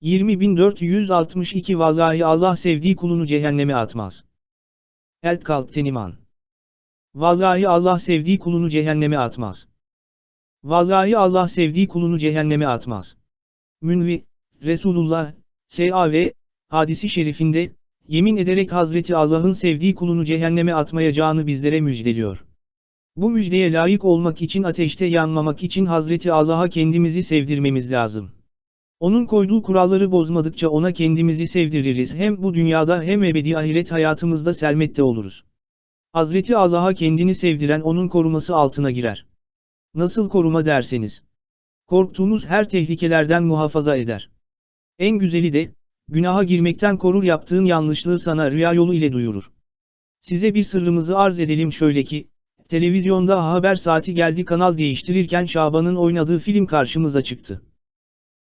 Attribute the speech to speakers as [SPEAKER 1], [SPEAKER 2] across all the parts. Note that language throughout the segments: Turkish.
[SPEAKER 1] 20462 Vallahi Allah sevdiği kulunu cehenneme atmaz. El kalpten iman. Vallahi Allah sevdiği kulunu cehenneme atmaz. Vallahi Allah sevdiği kulunu cehenneme atmaz. Münvi, Resulullah, S.A.V. hadisi şerifinde, yemin ederek Hazreti Allah'ın sevdiği kulunu cehenneme atmayacağını bizlere müjdeliyor. Bu müjdeye layık olmak için ateşte yanmamak için Hazreti Allah'a kendimizi sevdirmemiz lazım. Onun koyduğu kuralları bozmadıkça ona kendimizi sevdiririz hem bu dünyada hem ebedi ahiret hayatımızda selmette oluruz. Hazreti Allah'a kendini sevdiren onun koruması altına girer. Nasıl koruma derseniz. Korktuğumuz her tehlikelerden muhafaza eder. En güzeli de, günaha girmekten korur yaptığın yanlışlığı sana rüya yolu ile duyurur. Size bir sırrımızı arz edelim şöyle ki, televizyonda haber saati geldi kanal değiştirirken Şaban'ın oynadığı film karşımıza çıktı.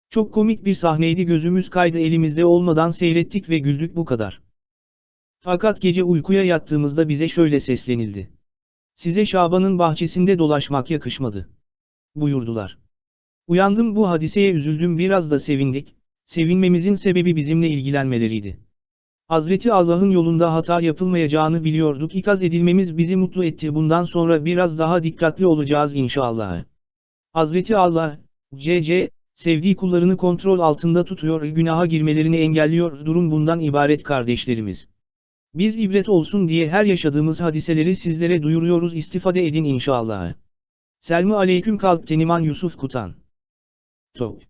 [SPEAKER 1] Çok komik bir sahneydi gözümüz kaydı elimizde olmadan seyrettik ve güldük bu kadar. Fakat gece uykuya yattığımızda bize şöyle seslenildi. Size Şaban'ın bahçesinde dolaşmak yakışmadı. Buyurdular. Uyandım bu hadiseye üzüldüm biraz da sevindik, sevinmemizin sebebi bizimle ilgilenmeleriydi. Hazreti Allah'ın yolunda hata yapılmayacağını biliyorduk ikaz edilmemiz bizi mutlu etti bundan sonra biraz daha dikkatli olacağız inşallah. Hazreti Allah, C.C., sevdiği kullarını kontrol altında tutuyor günaha girmelerini engelliyor durum bundan ibaret kardeşlerimiz. Biz ibret olsun diye her yaşadığımız hadiseleri sizlere duyuruyoruz istifade edin inşallah. Selmi Aleyküm Kalp Yusuf Kutan Top